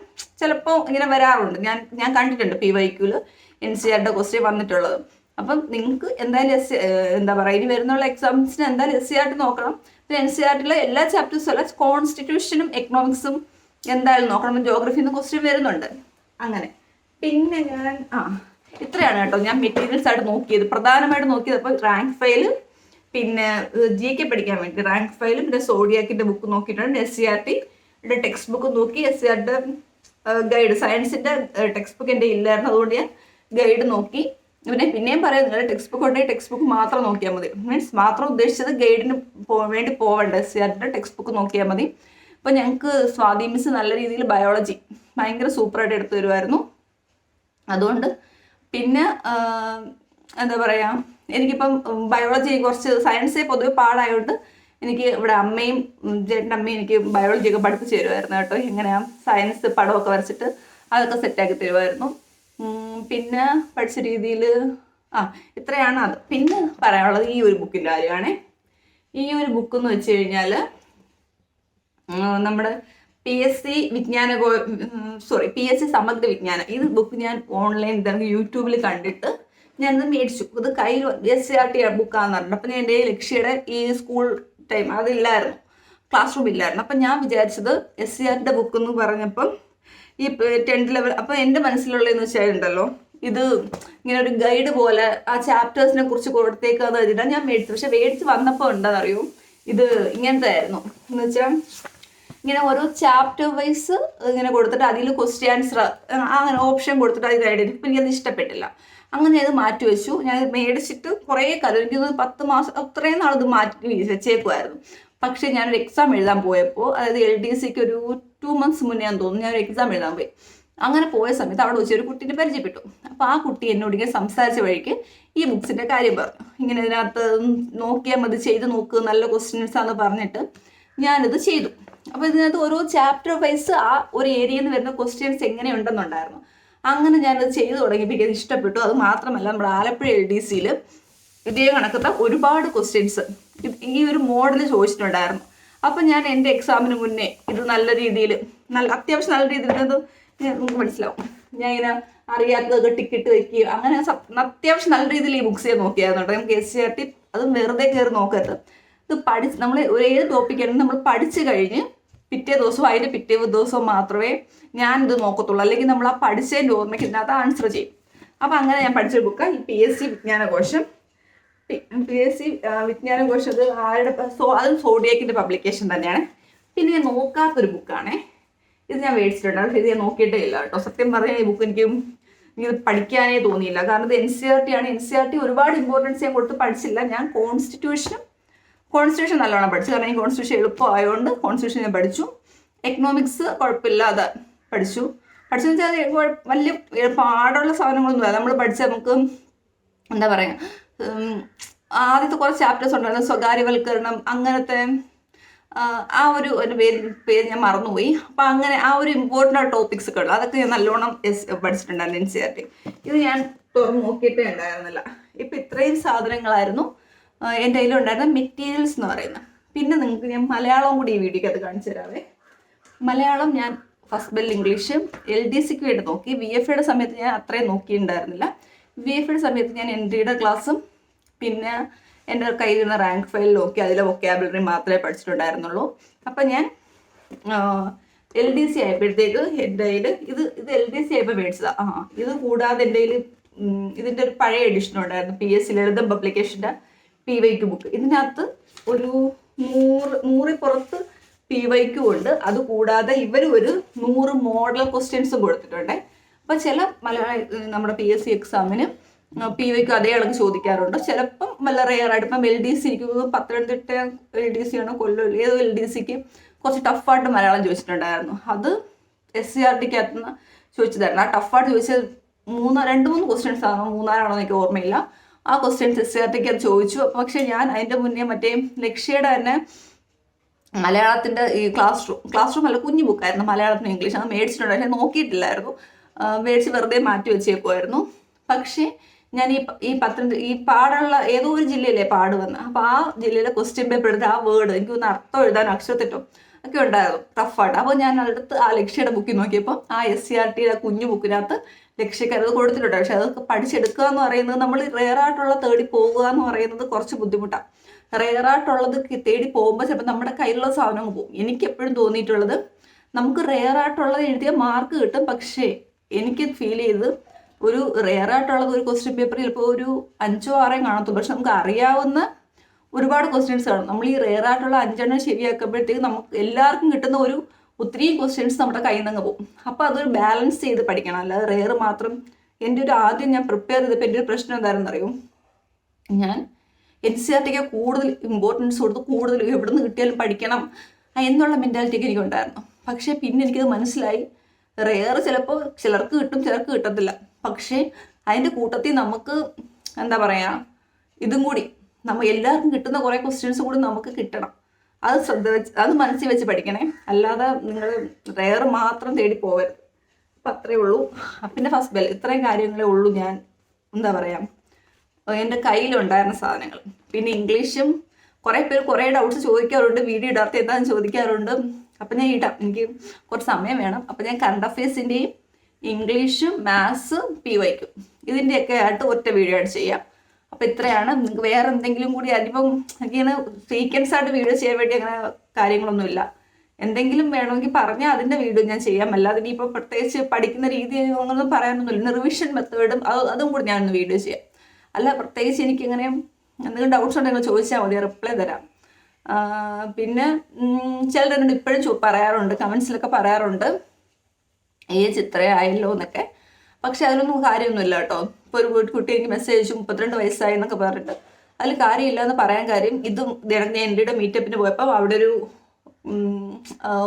ചിലപ്പോൾ ഇങ്ങനെ വരാറുണ്ട്. ഞാൻ ഞാൻ കണ്ടിട്ടുണ്ട് പി വൈക്യൂൽ എൻ സി ആറിന്റെ ക്വസ്റ്റ്യൻ വന്നിട്ടുള്ളത്. അപ്പം നിങ്ങൾക്ക് എന്തായാലും എസ് എന്താ പറയുക ഇനി വരുന്നുള്ള എക്സാംസിന് എന്തായാലും എസ് സി ആർട്ട് നോക്കണം. പിന്നെ എൻ സി ആർട്ടിലെ എല്ലാ ചാപ്റ്റേഴ്സും അല്ല കോൺസ്റ്റിറ്റ്യൂഷനും എക്കണോമിക്സും എന്തായാലും നോക്കണം. ജോഗ്രഫിയിൽ നിന്ന് ക്വസ്റ്റ്യൻ വരുന്നുണ്ട്. അങ്ങനെ. പിന്നെ ഞാൻ ആ ഇത്രയാണ് കേട്ടോ ഞാൻ മെറ്റീരിയൽസ് ആയിട്ട് നോക്കിയത്. പ്രധാനമായിട്ട് നോക്കിയത് അപ്പോൾ റാങ്ക് ഫയൽ പിന്നെ ജി കെ പഠിക്കാൻ വേണ്ടി. റാങ്ക് ഫയലും പിന്നെ സോഡിയാക്കിന്റെ ബുക്ക് നോക്കിയിട്ടുണ്ട് എസ് സി ആർ ടിയുടെ ടെക്സ്റ്റ് ബുക്ക് നോക്കി. എസ് സി ആറിന്റെ ഗൈഡ് സയൻസിന്റെ ടെക്സ്റ്റ് ബുക്ക് എന്റെ ഇല്ലായിരുന്നു. അതുകൊണ്ട് ഞാൻ ഗൈഡ് നോക്കി. പിന്നെ പിന്നെയും പറയാം നിങ്ങളുടെ ടെക്സ്റ്റ് ബുക്ക് ഉണ്ടെങ്കിൽ ടെക്സ്റ്റ് ബുക്ക് മാത്രം നോക്കിയാൽ മതി. മീൻസ് മാത്രം ഉദ്ദേശിച്ചത് ഗൈഡിന് വേണ്ടി പോവേണ്ട. എസ് സിആറിന്റെ ടെക്സ്റ്റ് ബുക്ക് നോക്കിയാൽ മതി. അപ്പോൾ ഞങ്ങൾക്ക് സ്വാതി മിസ് നല്ല രീതിയിൽ ബയോളജി ഭയങ്കര സൂപ്പറായിട്ട് എടുത്തു തരുമായിരുന്നു അതുകൊണ്ട് പിന്നെ എന്താ പറയുക എനിക്കിപ്പം ബയോളജി കുറച്ച് സയൻസേ പൊതുവെ പാടായതുകൊണ്ട് എനിക്ക് ഇവിടെ അമ്മയും ചേട്ടന്റെ അമ്മയും എനിക്ക് ബയോളജിയൊക്കെ പഠിപ്പിച്ച് തരുമായിരുന്നു കേട്ടോ. എങ്ങനെയാണ് സയൻസ് പടമൊക്കെ വരച്ചിട്ട് അതൊക്കെ സെറ്റാക്കി തരുമായിരുന്നു പിന്നെ പഠിച്ച രീതിയിൽ ആ ഇത്രയാണ് അത്. പിന്നെ പറയാനുള്ളത് ഈ ഒരു ബുക്കിന്റെ കാര്യമാണേ. ഈ ഒരു ബുക്ക് എന്ന് വെച്ച് കഴിഞ്ഞാൽ നമ്മുടെ പി എസ് സി വിജ്ഞാന സോറി പി എസ് സി സമഗ്ര വിജ്ഞാനം. ഇത് ബുക്ക് ഞാൻ ഓൺലൈൻ തന്നെ യൂട്യൂബിൽ കണ്ടിട്ട് ഞാനിത് മേടിച്ചു. ഇത് കയ്യിൽ എസ് സി ആർ ടി ബുക്കാന്ന് പറഞ്ഞു. അപ്പം ഞാൻ എന്റെ ലക്ഷ്യയുടെ ഈ സ്കൂൾ ടൈം അതില്ലായിരുന്നു. ക്ലാസ് റൂം ഇല്ലായിരുന്നു. അപ്പം ഞാൻ വിചാരിച്ചത് എസ് സി ആർ ടിയുടെ ബുക്ക് എന്ന് പറഞ്ഞപ്പം ഈ ടെൻത്ത് ലെവൽ അപ്പൊ എന്റെ മനസ്സിലുള്ളതെന്ന് വെച്ചാൽ ഉണ്ടല്ലോ ഇത് ഇങ്ങനെ ഒരു ഗൈഡ് പോലെ ആ ചാപ്റ്റേഴ്സിനെ കുറിച്ച് കൊടുത്തേക്കാന്ന് വെച്ചിട്ടാണ് ഞാൻ മേടിച്ചത്. പക്ഷെ മേടിച്ച് വന്നപ്പോൾ ഉണ്ടെന്നറിയൂ ഇത് ഇങ്ങനത്തെ ആയിരുന്നു എന്ന് വെച്ചാൽ ഇങ്ങനെ ഓരോ ചാപ്റ്റർ വൈസ് ഇങ്ങനെ കൊടുത്തിട്ട് അതിൽ ക്വസ്റ്റ്യൻ ആൻസർ അങ്ങനെ ഓപ്ഷൻ കൊടുത്തിട്ട് അത് ഗൈഡ് ഇപ്പം എനിക്കത് ഇഷ്ടപ്പെട്ടില്ല. അങ്ങനെ അത് മാറ്റി വെച്ചു. ഞാൻ മേടിച്ചിട്ട് കുറേ കാലം എനിക്കത് പത്ത് മാസം അത്രയും നാളത് മാറ്റി വെച്ചേക്കുമായിരുന്നു പക്ഷേ ഞാനൊരു എക്സാം എഴുതാൻ പോയപ്പോൾ അതായത് എൽ ഡി സിക്ക് ഒരു ടു മന്ത്സ് മുന്നേ ഞാൻ തോന്നുന്നു ഞാൻ ഒരു എക്സാം എഴുതാൻ പോയി. അങ്ങനെ പോയ സമയത്ത് അവിടെ വെച്ച് ഒരു കുട്ടീനെ പരിചയപ്പെട്ടു. അപ്പോൾ ആ കുട്ടി എന്നോട് ഇങ്ങനെ സംസാരിച്ച വഴിക്ക് ഈ ബുക്സിന്റെ കാര്യം പറഞ്ഞു. ഇങ്ങനെ ഇതിനകത്ത് നോക്കിയാൽ മതി ചെയ്ത് നോക്ക് നല്ല ക്വസ്റ്റ്യൻസ് ആണെന്ന് പറഞ്ഞിട്ട് ഞാനിത് ചെയ്തു. അപ്പോൾ ഇതിനകത്ത് ഓരോ ചാപ്റ്റർ വൈസ് ആ ഒരു ഏരിയയിൽ നിന്ന് വരുന്ന ക്വസ്റ്റ്യൻസ് എങ്ങനെയുണ്ടെന്നുണ്ടായിരുന്നു. അങ്ങനെ ഞാനത് ചെയ്തു തുടങ്ങിയപ്പോൾ ഇഷ്ടപ്പെട്ടു. അത് മാത്രമല്ല നമ്മുടെ ആലപ്പുഴ എൽ ഡി സിയിൽ ഇതേ കണക്കത്തെ ഒരുപാട് ക്വസ്റ്റ്യൻസ് ഈ ഒരു മോഡൽ ചോദിച്ചിട്ടുണ്ടായിരുന്നു. അപ്പം ഞാൻ എന്റെ എക്സാമിന് മുന്നേ ഇത് നല്ല രീതിയിൽ നല്ല അത്യാവശ്യം നല്ല രീതിയിൽ ഇരുന്നത് ഞാൻ- നമുക്ക് മനസ്സിലാവും. ഞാൻ ഇങ്ങനെ അറിയാത്തതൊക്കെ ടിക്കറ്റ് വെക്കുക അങ്ങനെ അത്യാവശ്യം നല്ല രീതിയിൽ ഈ ബുക്സ് ചെയ്ത് നോക്കിയായിരുന്നു കേട്ടോ. നമുക്ക് എസ് സി ആർ ടി അത് വെറുതെ കയറി നോക്കരുത് ഇത് പഠിച്ച് നമ്മൾ ഒരു ഏത് ടോപ്പിക്കാണെങ്കിൽ നമ്മൾ പഠിച്ചു കഴിഞ്ഞ് പിറ്റേ ദിവസവും അതിന്റെ പിറ്റേ ദിവസവും മാത്രമേ ഞാനിത് നോക്കത്തുള്ളൂ. അല്ലെങ്കിൽ നമ്മൾ ആ പഠിച്ചതിന്റെ ഓർമ്മയ്ക്ക് ഇതിനകത്ത് ആൻസർ ചെയ്യും. അപ്പം അങ്ങനെ ഞാൻ പഠിച്ച ബുക്കാണ് ഈ പി എസ് സി വിജ്ഞാനകോശം. പി എസ് സി വിജ്ഞാന കോശം അത് ആരുടെ സോ അതും സോഡിയക്കിന്റെ പബ്ലിക്കേഷൻ തന്നെയാണ്. പിന്നെ ഞാൻ നോക്കാത്തൊരു ബുക്കാണ് ഇത് ഞാൻ മേടിച്ചിട്ടുണ്ട്. പക്ഷേ ഇത് ഞാൻ നോക്കിയിട്ടേ ഇല്ല കേട്ടോ. സത്യം പറയാൻ ഈ ബുക്ക് എനിക്ക് ഇത് പഠിക്കാനേ തോന്നിയില്ല. കാരണം ഇത് എൻ സി ആർ ടി ആണ്. എൻ സി ആർ ടി ഒരുപാട് ഇമ്പോർട്ടൻസ് ഞാൻ കൊടുത്ത് പഠിച്ചില്ല. ഞാൻ കോൺസ്റ്റിറ്റ്യൂഷനും കോൺസ്റ്റിറ്റ്യൂഷൻ നല്ലോണം പഠിച്ചു. കാരണം ഈ കോൺസ്റ്റിറ്റ്യൂഷൻ എളുപ്പമായതുകൊണ്ട് കോൺസ്റ്റിറ്റ്യൂഷൻ ഞാൻ പഠിച്ചു. എക്കണോമിക്സ് കുഴപ്പമില്ലാതെ പഠിച്ചു. പഠിച്ചെന്ന് വെച്ചാൽ വലിയ പാടുള്ള സാധനങ്ങളൊന്നുമില്ല. നമ്മൾ പഠിച്ച നമുക്ക് എന്താ പറയുക ആദ്യത്തെ കുറച്ച് ചാപ്റ്റേഴ്സ് ഉണ്ടായിരുന്നു സ്വകാര്യവൽക്കരണം അങ്ങനത്തെ ആ, ഒരു പേര് പേര് ഞാൻ മറന്നുപോയി. അപ്പം അങ്ങനെ ആ ഒരു ഇമ്പോർട്ടന്റ് ടോപ്പിക്സ് ഒക്കെ ഉള്ളു. അതൊക്കെ ഞാൻ നല്ലോണം പഠിച്ചിട്ടുണ്ടായിരുന്നു എൻ സി ആർ ടി ഇത് ഞാൻ തുറന്ന് നോക്കിയിട്ടേ ഉണ്ടായിരുന്നില്ല. ഇപ്പം ഇത്രയും സാധനങ്ങളായിരുന്നു. എന്റെ കയ്യിലുണ്ടായിരുന്ന മെറ്റീരിയൽസ് എന്ന് പറയുന്നത്. പിന്നെ നിങ്ങൾക്ക് ഞാൻ മലയാളം കൂടി ഈ വീഡിയോക്ക് അത് കാണിച്ചു തരാവേ. മലയാളം ഞാൻ first bell English L D സിക്ക് വേണ്ടി നോക്കി. വി എഫ് യുടെ സമയത്ത് ഞാൻ അത്രയും നോക്കിയിട്ടുണ്ടായിരുന്നില്ല. വി എഫ് യുടെ സമയത്ത് ഞാൻ എൻട്രിയുടെ ക്ലാസ്സും പിന്നെ എന്റെ കയ്യിലിരുന്ന റാങ്ക് ഫയൽ നോക്കി അതിലെ വൊക്കാബുലറി മാത്രമേ പഠിച്ചിട്ടുണ്ടായിരുന്നുള്ളൂ. അപ്പം ഞാൻ എൽ ഡി സി ആയപ്പോഴത്തേക്ക് എന്റെ കയ്യിൽ ഇത് ഇത് എൽ ഡി സി ആയപ്പോൾ മേടിച്ചതാണ് ആ ഇത് കൂടാതെ എന്റെ കയ്യിൽ ഇതിന്റെ ഒരു പഴയ എഡിഷൻ ഉണ്ടായിരുന്നു. പി എസ് സി ലളിതം പബ്ലിക്കേഷന്റെ പി വൈക്ക് ബുക്ക് ഇതിനകത്ത് ഒരു നൂറ് നൂറിൽ പുറത്ത് പി വൈക്കും ഉണ്ട്. അതുകൂടാതെ ഇവർ ഒരു നൂറ് മോഡൽ ക്വസ്റ്റ്യൻസും കൊടുത്തിട്ടുണ്ട്. അപ്പോൾ ചില മലയാള നമ്മുടെ പി എസ് സി എക്സാമിന് പി വൈക്ക് അതേ അളവ് ചോദിക്കാറുണ്ട്. ചിലപ്പം വല്ല റെയർ ആയിട്ട് ഇപ്പം എൽ ഡി സി തോന്നുന്നു പത്തനംതിട്ട എൽ ഡി സി ആണോ കൊല്ലം ഏതോ എൽ ഡി സിക്ക് കുറച്ച് ടഫായിട്ട് മലയാളം ചോദിച്ചിട്ടുണ്ടായിരുന്നു. അത് എസ് സി ആർ ടിക്ക് അകത്തുനിന്ന് ചോദിച്ചതായിരുന്നു. ആ ടഫായിട്ട് ചോദിച്ചത് മൂന്ന് രണ്ട് മൂന്ന് ക്വസ്റ്റ്യൻസ് ആണ് മൂന്നാലാണോ എനിക്ക് ഓർമ്മയില്ല. ആ ക്വസ്റ്റ്യൻസ് എസ് സി ആർ ടിക്ക് അത് ചോദിച്ചു. പക്ഷെ ഞാൻ അതിന്റെ മുന്നേ മറ്റേ ലക്ഷ്യയുടെ തന്നെ മലയാളത്തിന്റെ ഈ ക്ലാസ് റൂം ക്ലാസ് റൂം അല്ല കുഞ്ഞു ബുക്കായിരുന്നു മലയാളത്തിനും ഇംഗ്ലീഷ് അത് മേടിച്ചിട്ടുണ്ടായിരുന്നു. നോക്കിയിട്ടില്ലായിരുന്നു. മേടിച്ച് വെറുതെ മാറ്റി വെച്ചേക്കുമായിരുന്നു പക്ഷേ ഞാൻ ഈ ഈ പത്തനം ഈ പാടുള്ള ഏതോ ഒരു ജില്ലയിലെ പാട് വന്ന്. അപ്പോൾ ആ ജില്ലയിലെ ക്വസ്റ്റ്യൻ പേപ്പർ എടുത്ത് ആ വേർഡ് എനിക്ക് ഒന്ന് അർത്ഥം എഴുതാൻ അക്ഷരത്തിട്ടും ഒക്കെ ഉണ്ടായിരുന്നു. ടഫായിട്ട് അപ്പോൾ ഞാൻ അടുത്ത് ആ ലക്ഷ്യയുടെ ബുക്കിൽ നോക്കിയപ്പോൾ ആ എസ് സി ആർ ടിയുടെ കുഞ്ഞു ബുക്കിനകത്ത് ലക്ഷ്യക്കാർ അത് കൊടുത്തിട്ടുണ്ട്. പക്ഷെ അതൊക്കെ പഠിച്ചെടുക്കുക എന്ന് പറയുന്നത് നമ്മൾ റെയറായിട്ടുള്ള തേടി പോകുക എന്ന് പറയുന്നത് കുറച്ച് ബുദ്ധിമുട്ടാണ് റെയറായിട്ടുള്ളത് തേടി പോകുമ്പോൾ ചിലപ്പോൾ നമ്മുടെ കയ്യിലുള്ള സാധനം പോകും. എനിക്ക് എപ്പോഴും തോന്നിയിട്ടുള്ളത് നമുക്ക് റെയറായിട്ടുള്ളത് എഴുതിയ മാർക്ക് കിട്ടും. പക്ഷേ എനിക്ക് ഫീൽ ചെയ്ത് ഒരു റെയറായിട്ടുള്ളത് ഒരു ക്വസ്റ്റ്യൻ പേപ്പറിൽ ചിലപ്പോൾ ഒരു അഞ്ചോ ആറേ കാണത്തുള്ളൂ. പക്ഷെ നമുക്ക് അറിയാവുന്ന ഒരുപാട് ക്വസ്റ്റ്യൻസ് കാണും. നമ്മൾ ഈ റെയറായിട്ടുള്ള അഞ്ചെണ്ണം ശരിയാക്കുമ്പോഴത്തേക്ക് നമുക്ക് എല്ലാവർക്കും കിട്ടുന്ന ഒരു ഒത്തിരി ക്വസ്റ്റ്യൻസ് നമ്മുടെ കയ്യിൽ നിന്ന് പോകും. അപ്പോൾ അതൊരു ബാലൻസ് ചെയ്ത് പഠിക്കണം. അല്ലാതെ റെയർ മാത്രം എന്റെ ഒരു ആദ്യം ഞാൻ പ്രിപ്പയർ ചെയ്തപ്പോൾ എന്റെ ഒരു പ്രശ്നം എന്താണെന്ന് അറിയും ഞാൻ എൻ സി ആർ ടിക്ക് കൂടുതൽ ഇമ്പോർട്ടൻസ് കൊടുത്ത് കൂടുതൽ എവിടെ നിന്ന് കിട്ടിയാലും പഠിക്കണം എന്നുള്ള മെന്റാലിറ്റിക്ക് എനിക്കുണ്ടായിരുന്നു. പക്ഷേ പിന്നെ എനിക്കത് മനസ്സിലായി. റെയർ ചിലപ്പോൾ ചിലർക്ക് കിട്ടും ചിലർക്ക് കിട്ടത്തില്ല. പക്ഷേ അതിന്റെ കൂട്ടത്തിൽ നമുക്ക് എന്താ പറയുക ഇതും കൂടി നമ്മൾ എല്ലാവർക്കും കിട്ടുന്ന കുറേ ക്വസ്റ്റ്യൻസ് കൂടി നമുക്ക് കിട്ടണം. അത് ശ്രദ്ധ വെച്ച് അത് മനസ്സിൽ വെച്ച് പഠിക്കണേ. അല്ലാതെ നിങ്ങൾ റെയർ മാത്രം തേടി പോകരുത് അപ്പം അത്രയേ ഉള്ളൂ. പിന്നെ ഫസ്റ്റ് ബെൽ ഇത്രയും കാര്യങ്ങളേ ഉള്ളൂ ഞാൻ എന്താ പറയുക എന്റെ കയ്യിലുണ്ടായിരുന്ന സാധനങ്ങൾ. പിന്നെ ഇംഗ്ലീഷും കുറേ പേര് കുറേ ഡൗട്ട്സ് ചോദിക്കാറുണ്ട്. വീഡിയോ ഇടാത്ത എന്താണെന്ന് ചോദിക്കാറുണ്ട്. അപ്പം ഞാൻ ഇടാം. എനിക്ക് കുറച്ച് സമയം വേണം. അപ്പം ഞാൻ കറണ്ട് അഫയേഴ്സിന്റെയും ഇംഗ്ലീഷും മാത്സ് പി വൈക്കും ഇതിന്റെയൊക്കെ ആയിട്ട് ഒറ്റ വീഡിയോ ആയിട്ട് ചെയ്യാം. അപ്പം ഇത്രയാണ്. നിങ്ങൾക്ക് വേറെ എന്തെങ്കിലും കൂടി അതിപ്പം എനിക്കിങ്ങനെ സീക്വൻസ് ആയിട്ട് വീഡിയോ ചെയ്യാൻ വേണ്ടി അങ്ങനെ കാര്യങ്ങളൊന്നുമില്ല. എന്തെങ്കിലും വേണമെങ്കിൽ പറഞ്ഞാൽ അതിന്റെ വീഡിയോ ഞാൻ ചെയ്യാം. അല്ലാതെ ഇനിയിപ്പോൾ പ്രത്യേകിച്ച് പഠിക്കുന്ന രീതി അങ്ങനൊന്നും പറയാനൊന്നുമില്ല. റിവിഷൻ മെത്തേഡും അത് അതും കൂടി ഞാനൊന്ന് വീഡിയോ ചെയ്യാം. അല്ല പ്രത്യേകിച്ച് എനിക്കിങ്ങനെ എന്തെങ്കിലും ഡൗട്ട്സ് ഉണ്ടെങ്കിൽ ചോദിച്ചാൽ മതി. റിപ്ലൈ തരാം. പിന്നെ ചിലരോട് ഇപ്പോഴും പറയാറുണ്ട് കമൻസിലൊക്കെ പറയാറുണ്ട് ഏജ് ഇത്രയായല്ലോ എന്നൊക്കെ. പക്ഷെ അതിലൊന്നും കാര്യമൊന്നുമില്ല കേട്ടോ. ഇപ്പോൾ ഒരു കുട്ടി എനിക്ക് മെസ്സേജ് അയച്ചു മുപ്പത്തിരണ്ട് വയസ്സായി എന്നൊക്കെ പറഞ്ഞിട്ട്. അതിൽ കാര്യമില്ല എന്ന് പറയാൻ കാര്യം ഇതും എന്റെ മീറ്റപ്പിന് പോയപ്പോൾ അവിടെ ഒരു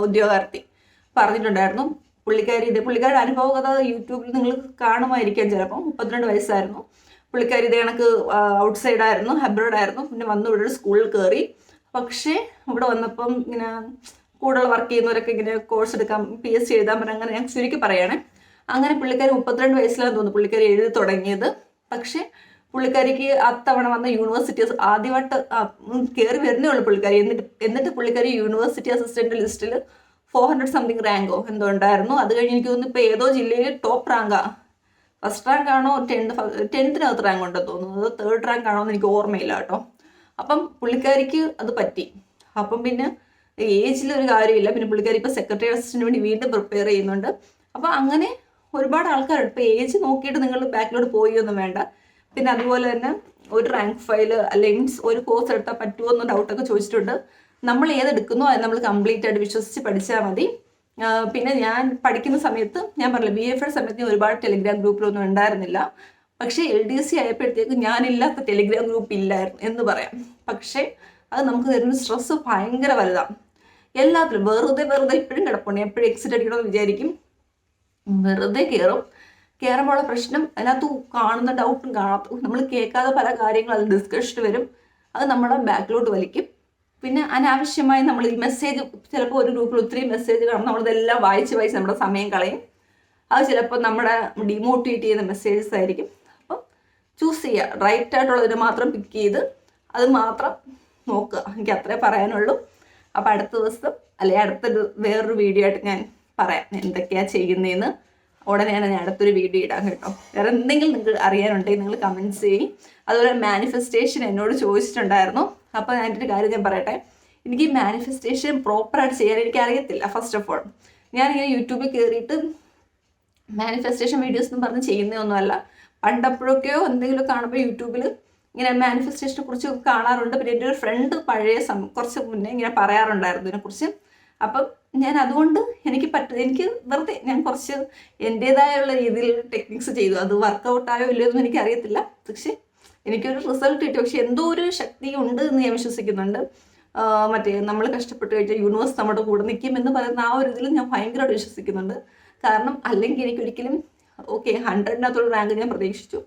ഉദ്യോഗാർത്ഥി പറഞ്ഞിട്ടുണ്ടായിരുന്നു. പുള്ളിക്കാരി ഇത് പുള്ളിക്കാരുടെ അനുഭവ കഥ യൂട്യൂബിൽ നിങ്ങൾ കാണുമായിരിക്കാം ചിലപ്പോൾ മുപ്പത്തിരണ്ട് വയസ്സായിരുന്നു. പുള്ളിക്കാരി ഇത് കണക്ക് ഔട്ട്സൈഡായിരുന്നു ഹബ്രോഡായിരുന്നു പിന്നെ വന്നു ഇവിടെ ഒരു സ്കൂളിൽ കയറി. പക്ഷേ ഇവിടെ വന്നപ്പം ഇങ്ങനെ കൂടുതൽ വർക്ക് ചെയ്യുന്നവരൊക്കെ ഇങ്ങനെ കോഴ്സ് എടുക്കാം പി എസ് സി എഴുതാൻ പറഞ്ഞാൽ അങ്ങനെ ഞാൻ ചുരുക്കി പറയാണ്. അങ്ങനെ പുള്ളിക്കാരി മുപ്പത്തിരണ്ട് വയസ്സിലാണെന്ന് തോന്നുന്നു പുള്ളിക്കാരി എഴുതി തുടങ്ങിയത്. പക്ഷേ പുള്ളിക്കാരിക്ക് അത്തവണ വന്ന യൂണിവേഴ്സിറ്റി ആദ്യമായിട്ട് കയറി വരുന്നേ ഉള്ളൂ പുള്ളിക്കാരി. എന്നിട്ട് എന്നിട്ട് പുള്ളിക്കാരി യൂണിവേഴ്സിറ്റി അസിസ്റ്റന്റ് ലിസ്റ്റിൽ ഫോർ ഹൺഡ്രഡ് സംതിങ് റാങ്കോ എന്തോ ഉണ്ടായിരുന്നു. അത് കഴിഞ്ഞ് എനിക്ക് തോന്നുന്നു ഇപ്പോൾ ഏതോ ജില്ലയിൽ ടോപ്പ് റാങ്കാ ഫസ്റ്റ് റാങ്കാണോ ടെൻത്ത് ടെൻത്തിനകത്ത് റാങ്ക് ഉണ്ടെന്ന് തോന്നുന്നു. അത് തേർഡ് റാങ്ക് ആണോ എന്ന് എനിക്ക് ഓർമ്മയില്ല കേട്ടോ. അപ്പം പുള്ളിക്കാരിക്ക് അത് പറ്റി. അപ്പം പിന്നെ ഏജിൽ ഒരു കാര്യമില്ല. പിന്നെ പുള്ളിക്കാരി ഇപ്പോൾ സെക്രട്ടറി അസിസ്റ്റന്റിന് വേണ്ടി വീണ്ടും പ്രിപ്പയർ ചെയ്യുന്നുണ്ട്. അപ്പം അങ്ങനെ ഒരുപാട് ആൾക്കാരുണ്ട്. ഇപ്പോൾ ഏജ് നോക്കിയിട്ട് നിങ്ങൾ ബാക്കിലോട്ട് പോയി ഒന്നും വേണ്ട. പിന്നെ അതുപോലെ തന്നെ ഒരു റാങ്ക് ഫയൽ അല്ലെങ്കിൽ ഒരു കോഴ്സ് എടുത്താൽ പറ്റുമോ എന്ന് ഡൗട്ടൊക്കെ ചോദിച്ചിട്ടുണ്ട്. നമ്മൾ ഏതെടുക്കുന്നോ അത് നമ്മൾ കംപ്ലീറ്റ് ആയിട്ട് വിശ്വസിച്ച് പഠിച്ചാൽ മതി. പിന്നെ ഞാൻ പഠിക്കുന്ന സമയത്ത് ഞാൻ പറഞ്ഞില്ല ബി എഫ് എ സമയത്ത് ഒരുപാട് ടെലിഗ്രാം ഗ്രൂപ്പിലൊന്നും ഉണ്ടായിരുന്നില്ല. പക്ഷേ എൽ ഡി സി ആയപ്പോഴത്തേക്ക് ഞാനില്ലാത്ത ടെലിഗ്രാം ഗ്രൂപ്പ് ഇല്ലായിരുന്നു എന്ന് പറയാം. പക്ഷേ അത് നമുക്ക് തരുന്ന സ്ട്രെസ്സ് ഭയങ്കര വലുതാണ് എല്ലാത്തിലും വെറുതെ വെറുതെ ഇപ്പോഴും കിടപ്പുണ്ട്. എപ്പോഴും എക്സിറ്റ് അടിക്കണമെന്ന് വിചാരിക്കും. വെറുതെ കയറും കയറുമ്പോഴുള്ള പ്രശ്നം അതിനകത്ത് കാണുന്ന ഡൗട്ടും കാണാത്ത നമ്മൾ കേൾക്കാതെ പല കാര്യങ്ങളും അതിൽ ഡിസ്കഷൻ വരും. അത് നമ്മളെ ബാക്കിലോട്ട് വലിക്കും. പിന്നെ അനാവശ്യമായി നമ്മൾ ഈ മെസ്സേജ് ചിലപ്പോൾ ഒരു ഗ്രൂപ്പിൽ ഒത്തിരി മെസ്സേജ് കാണും. നമ്മളിതെല്ലാം വായിച്ച് വായിച്ച് നമ്മുടെ സമയം കളയും. അത് ചിലപ്പോൾ നമ്മുടെ ഡിമോട്ടിവേറ്റ് ചെയ്യുന്ന മെസ്സേജസ് ആയിരിക്കും. ചൂസ് ചെയ്യുക റൈറ്റ് ആയിട്ടുള്ളതിനെ മാത്രം പിക്ക് ചെയ്ത് അത് മാത്രം നോക്കുക എനിക്ക് അത്രേ പറയാനുള്ളൂ. അപ്പോൾ അടുത്ത ദിവസം അല്ലെങ്കിൽ അടുത്തൊരു വേറൊരു വീഡിയോ ആയിട്ട് ഞാൻ പറയാം. എന്തൊക്കെയാണ് ചെയ്യുന്നതെന്ന് ഉടനെയാണ് ഞാൻ അടുത്തൊരു വീഡിയോ ഇടാം കേട്ടോ. വേറെ എന്തെങ്കിലും നിങ്ങൾക്ക് അറിയാനുണ്ടെങ്കിൽ നിങ്ങൾ കമന്റ്സ് ചെയ്യും. അതുപോലെ മാനിഫെസ്റ്റേഷൻ എന്നോട് ചോദിച്ചിട്ടുണ്ടായിരുന്നു. അപ്പോൾ ഞാൻ ഒരു കാര്യം ഞാൻ പറയട്ടെ. എനിക്ക് മാനിഫെസ്റ്റേഷൻ പ്രോപ്പറായിട്ട് ചെയ്യാൻ എനിക്ക് അറിയത്തില്ല ഫസ്റ്റ് ഓഫ് ഓൾ ഞാനിങ്ങനെ യൂട്യൂബിൽ കയറിയിട്ട് മാനിഫെസ്റ്റേഷൻ വീഡിയോസ് എന്ന് പറഞ്ഞ് ചെയ്യുന്നതൊന്നുമല്ല. പണ്ടപ്പോഴൊക്കെയോ എന്തെങ്കിലും കാണുമ്പോൾ യൂട്യൂബിൽ ഇങ്ങനെ മാനിഫെസ്റ്റേഷനെ കുറിച്ച് കാണാറുണ്ട്. പിന്നെ എന്റെ ഒരു ഫ്രണ്ട് പഴയ സം കുറച്ച് മുന്നേ ഇങ്ങനെ പറയാറുണ്ടായിരുന്നു ഇതിനെക്കുറിച്ച്. അപ്പം ഞാൻ അതുകൊണ്ട് എനിക്ക് പറ്റ എനിക്ക് വെറുതെ ഞാൻ കുറച്ച് എന്റേതായുള്ള രീതിയിൽ ടെക്നിക്സ് ചെയ്തു. അത് വർക്കൗട്ടായോ ഇല്ലയോ എന്ന് എനിക്കറിയത്തില്ല. പക്ഷേ എനിക്കൊരു റിസൾട്ട് കിട്ടി. പക്ഷെ എന്തോ ഒരു ശക്തി ഉണ്ട് എന്ന് ഞാൻ വിശ്വസിക്കുന്നുണ്ട്. മറ്റേ നമ്മൾ കഷ്ടപ്പെട്ട് കഴിഞ്ഞാൽ യൂണിവേഴ്സ് നമ്മുടെ കൂടെ നിൽക്കും എന്ന് പറയുന്ന ആ ഒരു ഇതിൽ ഞാൻ ഭയങ്കരമായിട്ട് വിശ്വസിക്കുന്നുണ്ട്. കാരണം അല്ലെങ്കിൽ എനിക്ക് ഒരിക്കലും ഓക്കെ ഹൺഡ്രഡിനകത്തുള്ള റാങ്ക് ഞാൻ പ്രതീക്ഷിച്ചു.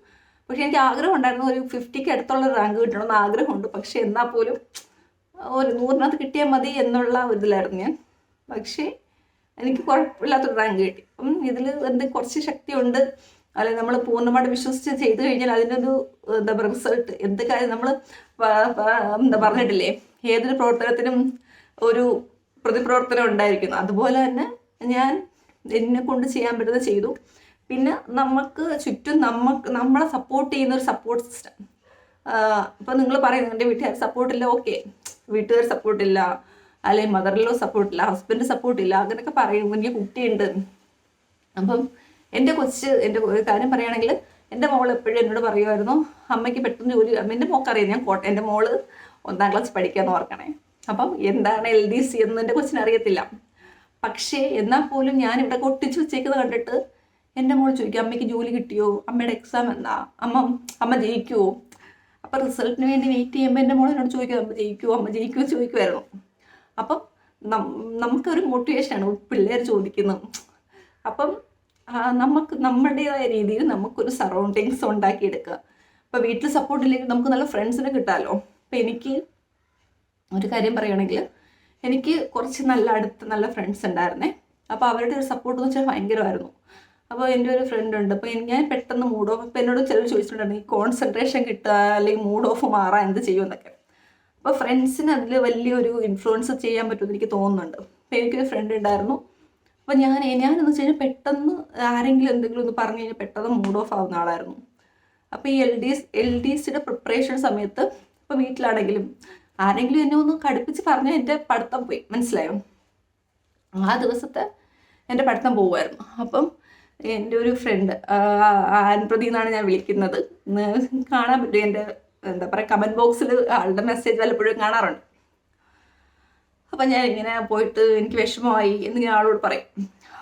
പക്ഷെ എനിക്ക് ആഗ്രഹം ഉണ്ടായിരുന്നു ഒരു ഫിഫ്റ്റിക്ക് അടുത്തുള്ള റാങ്ക് കിട്ടണമെന്ന് ആഗ്രഹമുണ്ട്. പക്ഷെ എന്നാൽ പോലും ഒരു നൂറിനകത്ത് കിട്ടിയാൽ മതി എന്നുള്ള ഇതിലായിരുന്നു ഞാൻ. പക്ഷേ എനിക്ക് കുഴപ്പമില്ലാത്തൊരു റാങ്ക് കിട്ടി. അപ്പം ഇതിൽ എന്ത് കുറച്ച് ശക്തിയുണ്ട് അല്ലെങ്കിൽ നമ്മൾ പൂർണമായിട്ട് വിശ്വസിച്ച് ചെയ്തു കഴിഞ്ഞാൽ അതിന്റെ ഒരു എന്താ പറയുക റിസൾട്ട് എന്ത് കാര്യം നമ്മൾ എന്താ പറഞ്ഞിട്ടില്ലേ ഏതൊരു പ്രവർത്തനത്തിനും ഒരു പ്രതിപ്രവർത്തനം ഉണ്ടായിരിക്കുന്നു. അതുപോലെ തന്നെ ഞാൻ എന്നെ കൊണ്ട് ചെയ്യാൻ പറ്റുന്നത് ചെയ്തു. പിന്നെ നമുക്ക് ചുറ്റും നമുക്ക് നമ്മളെ സപ്പോർട്ട് ചെയ്യുന്ന ഒരു സപ്പോർട്ട് സിസ്റ്റം ഇപ്പം നിങ്ങൾ പറയുന്നത് എന്റെ വീട്ടുകാർ സപ്പോർട്ടില്ല ഓക്കെ വീട്ടുകാർ സപ്പോർട്ടില്ല അല്ലെങ്കിൽ മദറിലോ സപ്പോർട്ടില്ല ഹസ്ബൻഡ് സപ്പോർട്ടില്ല അങ്ങനെയൊക്കെ പറയും എനിക്ക് കുട്ടിയുണ്ട്. അപ്പം എന്റെ കൊച്ച് എന്റെ കാര്യം പറയുകയാണെങ്കിൽ എന്റെ മോൾ എപ്പോഴും എന്നോട് പറയുമായിരുന്നു അമ്മയ്ക്ക് പെട്ടെന്ന് ജോലി എന്റെ മോക്കറിയാം ഞാൻ കോട്ട എന്റെ മോൾ ഒന്നാം ക്ലാസ് പഠിക്കാന്ന് ഓർക്കണേ. അപ്പം എന്താണ് എൽ ഡി സി എന്ന് എന്റെ കൊച്ചിനറിയത്തില്ല. പക്ഷേ എന്നാൽ പോലും ഞാൻ ഇവിടെ കൊട്ടിച്ചു വെച്ചേക്കുന്നത് കണ്ടിട്ട് എന്റെ മോൾ ചോദിക്കും അമ്മയ്ക്ക് ജോലി കിട്ടിയോ? അമ്മയുടെ എക്സാം എന്താ? അമ്മ അമ്മ ജയിക്കുമോ അപ്പം റിസൾട്ടിന് വേണ്ടി വെയിറ്റ് ചെയ്യുമ്പോൾ എന്റെ മോൾ എന്നോട് ചോദിക്കും അമ്മ ജയിക്കുമോ അമ്മ ജയിക്കുമോ ചോദിക്കുമായിരുന്നു അപ്പം നമുക്കൊരു മോട്ടിവേഷനാണ് പിള്ളേർ ചോദിക്കുന്നത്. അപ്പം നമുക്ക് നമ്മുടേതായ രീതിയിൽ നമുക്കൊരു സറൗണ്ടിങ്സ് ഉണ്ടാക്കിയെടുക്കുക. ഇപ്പം വീട്ടിൽ സപ്പോർട്ട് ഇല്ലെങ്കിൽ നമുക്ക് നല്ല ഫ്രണ്ട്സിനെ കിട്ടാമല്ലോ അപ്പം എനിക്ക് ഒരു കാര്യം പറയുകയാണെങ്കിൽ എനിക്ക് കുറച്ച് നല്ല അടുത്ത് നല്ല ഫ്രണ്ട്സ് ഉണ്ടായിരുന്നേ. അപ്പോൾ അവരുടെ ഒരു സപ്പോർട്ട് എന്ന് വെച്ചാൽ ഭയങ്കരമായിരുന്നു. അപ്പോൾ എന്റെ ഒരു ഫ്രണ്ട് ഉണ്ട്. അപ്പോൾ ഞാൻ പെട്ടെന്ന് മൂഡ് ഓഫ് ഇപ്പോൾ എന്നോട് ചിലർ ചോദിച്ചിട്ടുണ്ടായിരുന്നു ഈ കോൺസെൻട്രേഷൻ കിട്ടുക അല്ലെങ്കിൽ മൂഡ് ഓഫ് മാറാൻ എന്ത് ചെയ്യുമെന്നൊക്കെ? അപ്പോൾ ഫ്രണ്ട്സിന് അതിൽ വലിയൊരു ഇൻഫ്ലുവൻസ് ചെയ്യാൻ പറ്റുമെന്ന് എനിക്ക് തോന്നുന്നുണ്ട്. അപ്പോൾ എനിക്കൊരു ഫ്രണ്ട് ഉണ്ടായിരുന്നു. അപ്പോൾ ഞാൻ ഞാനെന്ന് വെച്ച് കഴിഞ്ഞാൽ പെട്ടെന്ന് ആരെങ്കിലും എന്തെങ്കിലും ഒന്ന് പറഞ്ഞു കഴിഞ്ഞാൽ പെട്ടെന്ന് മൂഡ് ഓഫ് ആവുന്ന ആളായിരുന്നു. അപ്പോൾ ഈ L D S L D എസിന്റെ പ്രിപ്പറേഷൻ സമയത്ത് ഇപ്പോൾ വീട്ടിലാണെങ്കിലും ആരെങ്കിലും എന്നെ ഒന്ന് കടുപ്പിച്ച് പറഞ്ഞാൽ എന്റെ പഠിത്തം പോയി. മനസ്സിലായോ? ആ ദിവസത്തെ എന്റെ പഠിത്തം പോകുമായിരുന്നു അപ്പം എന്റെ ഒരു ഫ്രണ്ട് ആൻപ്രതി എന്നാണ് ഞാൻ വിളിക്കുന്നത്. കാണാൻ പറ്റും. എന്റെ എന്താ പറയുക കമന്റ് ബോക്സിൽ ആളുടെ മെസ്സേജ് വല്ലപ്പോഴും കാണാറുണ്ട്. അപ്പം ഞാൻ ഇങ്ങനെ പോയിട്ട് എനിക്ക് വിഷമമായി എന്ന് ഞാൻ ആളോട് പറയും.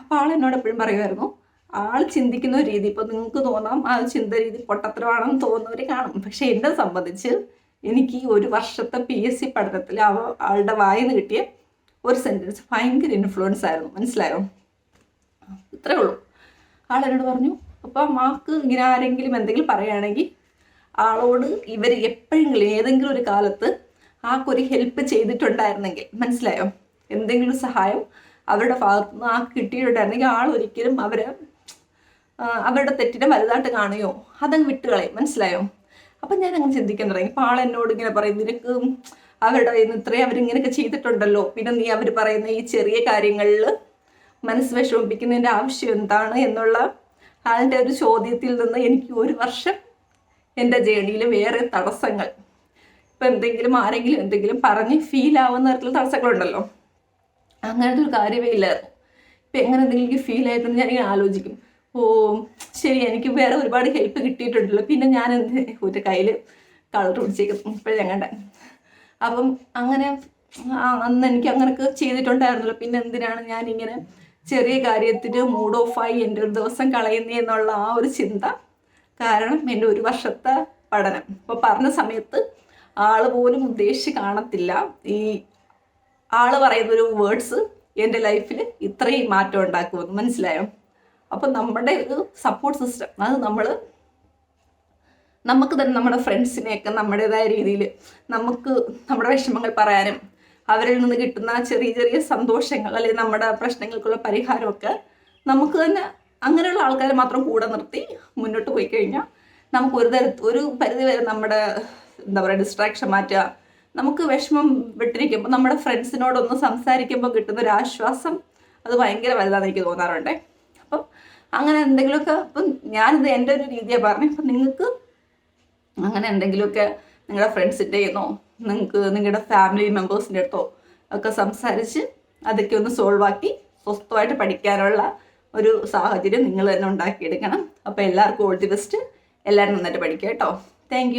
അപ്പോൾ ആൾ എന്നോട് എപ്പോഴും പറയുമായിരുന്നു ആൾ ചിന്തിക്കുന്ന ഒരു രീതി ഇപ്പോൾ നിങ്ങൾക്ക് തോന്നാം ആ ചിന്ത രീതി പൊട്ടത്തരമാണെന്ന് തോന്നുന്നവർ കാണും. പക്ഷേ എന്നെ സംബന്ധിച്ച് എനിക്ക് ഒരു വർഷത്തെ പി എസ് സി പഠനത്തിൽ ആളുടെ വായന കിട്ടിയ ഒരു സെന്റൻസ് ഭയങ്കര ഇൻഫ്ലുവൻസ് ആയിരുന്നു. മനസ്സിലായോ? ഇത്രേ ഉള്ളൂ. ആൾ എന്നോട് പറഞ്ഞു അപ്പം മാക്ക് ഇങ്ങനെ ആരെങ്കിലും എന്തെങ്കിലും പറയുകയാണെങ്കിൽ ആളോട് ഇവർ എപ്പോഴെങ്കിലും ഏതെങ്കിലും ഒരു കാലത്ത് ആക്കൊരു ഹെൽപ്പ് ചെയ്തിട്ടുണ്ടായിരുന്നെങ്കിൽ മനസ്സിലായോ? എന്തെങ്കിലും സഹായം അവരുടെ ഭാഗത്ത് നിന്ന് ആ കിട്ടിയിട്ടുണ്ടായിരുന്നെങ്കിൽ ആൾ ഒരിക്കലും അവരെ അവരുടെ തെറ്റിനെ വലുതായിട്ട് കാണുകയോ അതങ്ങ് വിട്ടുകളയും. മനസ്സിലായോ? അപ്പം ഞാൻ അങ്ങനെ ചിന്തിക്കാൻ തുടങ്ങി. ഇപ്പം ആൾ എന്നോട് ഇങ്ങനെ പറയും നിനക്ക് അവരുടെ ഇന്ന് ഇത്രയും അവരിങ്ങനെയൊക്കെ ചെയ്തിട്ടുണ്ടല്ലോ. പിന്നെ നീ അവർ പറയുന്ന ഈ ചെറിയ കാര്യങ്ങളിൽ മനസ്സ് വിഷമിപ്പിക്കുന്നതിന്റെ ആവശ്യം എന്താണ് എന്നുള്ള ആളുടെ ഒരു ചോദ്യത്തിൽ നിന്ന് എനിക്ക് ഒരു വർഷം എന്റെ ജേണിയിൽ വേറെ തടസ്സങ്ങൾ. ഇപ്പം എന്തെങ്കിലും ആരെങ്കിലും എന്തെങ്കിലും പറഞ്ഞ് ഫീൽ ആവുന്ന തരത്തിലുള്ള തടസ്സങ്ങളുണ്ടല്ലോ. അങ്ങനത്തെ ഒരു കാര്യമേ ഇല്ലായിരുന്നു ഇപ്പം എങ്ങനെ എന്തെങ്കിലും ഫീൽ ഞാൻ ഇങ്ങനെ ആലോചിക്കും. ഓ ശരി എനിക്ക് വേറെ ഒരുപാട് ഹെൽപ്പ് കിട്ടിയിട്ടുണ്ടല്ലോ. പിന്നെ ഞാൻ എന്ത്? ഒരു കയ്യിൽ കളർ പിടിച്ചേക്കും. ഇപ്പോഴും ഞങ്ങളുടെ അപ്പം അങ്ങനെ അന്ന് എനിക്ക് അങ്ങനെയൊക്കെ ചെയ്തിട്ടുണ്ടായിരുന്നല്ലോ. പിന്നെ എന്തിനാണ് ഞാൻ ഇങ്ങനെ ചെറിയ കാര്യത്തിന് മൂഡ് ഓഫായി എന്റെ ഒരു ദിവസം കളയുന്നേ എന്നുള്ള ആ ഒരു ചിന്ത കാരണം എന്റെ ഒരു വർഷത്തെ പഠനം. അപ്പോൾ പറഞ്ഞ സമയത്ത് ആൾ പോലും ഉദ്ദേശിച്ച് കാണത്തില്ല. ഈ ആൾ പറയുന്ന ഒരു വേർഡ്സ് എന്റെ ലൈഫിൽ ഇത്രയും മാറ്റം ഉണ്ടാക്കുമെന്ന്. മനസ്സിലായോ? അപ്പം നമ്മുടെ ഒരു സപ്പോർട്ട് സിസ്റ്റം അത് നമ്മൾ നമുക്ക് തന്നെ നമ്മുടെ ഫ്രണ്ട്സിനെയൊക്കെ നമ്മുടേതായ രീതിയിൽ നമുക്ക് നമ്മുടെ വിഷമങ്ങൾ പറയാനും അവരിൽ നിന്ന് കിട്ടുന്ന ചെറിയ ചെറിയ സന്തോഷങ്ങൾ അല്ലെങ്കിൽ നമ്മുടെ പ്രശ്നങ്ങൾക്കുള്ള പരിഹാരമൊക്കെ നമുക്ക് തന്നെ അങ്ങനെയുള്ള ആൾക്കാരെ മാത്രം കൂടെ നിർത്തി മുന്നോട്ട് പോയി കഴിഞ്ഞാൽ നമുക്ക് ഒരു തര ഒരു പരിധി വരെ നമ്മുടെ എന്താ പറയുക ഡിസ്ട്രാക്ഷൻ മാറ്റുക. നമുക്ക് വിഷമം വിട്ടിരിക്കുമ്പോൾ നമ്മുടെ ഫ്രണ്ട്സിനോടൊന്ന് സംസാരിക്കുമ്പോൾ കിട്ടുന്ന ഒരു ആശ്വാസം അത് ഭയങ്കര വലുതാണെന്ന് എനിക്ക് തോന്നാറുണ്ട്. അപ്പം അങ്ങനെ എന്തെങ്കിലുമൊക്കെ അപ്പം ഞാനിത് എന്റെ ഒരു രീതിയാണ് പറഞ്ഞത്. അപ്പം നിങ്ങൾക്ക് അങ്ങനെ എന്തെങ്കിലുമൊക്കെ നിങ്ങളുടെ ഫ്രണ്ട്സിന്റെ കയ്യിന്നോ നിങ്ങൾക്ക് നിങ്ങളുടെ ഫാമിലി മെമ്പേഴ്സിന്റെ അടുത്തോ ഒക്കെ സംസാരിച്ച് അതൊക്കെ ഒന്ന് സോൾവ് ആക്കി സ്വസ്ഥമായിട്ട് പഠിക്കാനുള്ള ഒരു സാഹചര്യം നിങ്ങൾ തന്നെ ഉണ്ടാക്കിയെടുക്കണം. അപ്പോൾ എല്ലാവർക്കും ഓൾ ദി ബെസ്റ്റ് എല്ലാവരും നന്നായിട്ട് പഠിക്കുക കേട്ടോ. താങ്ക്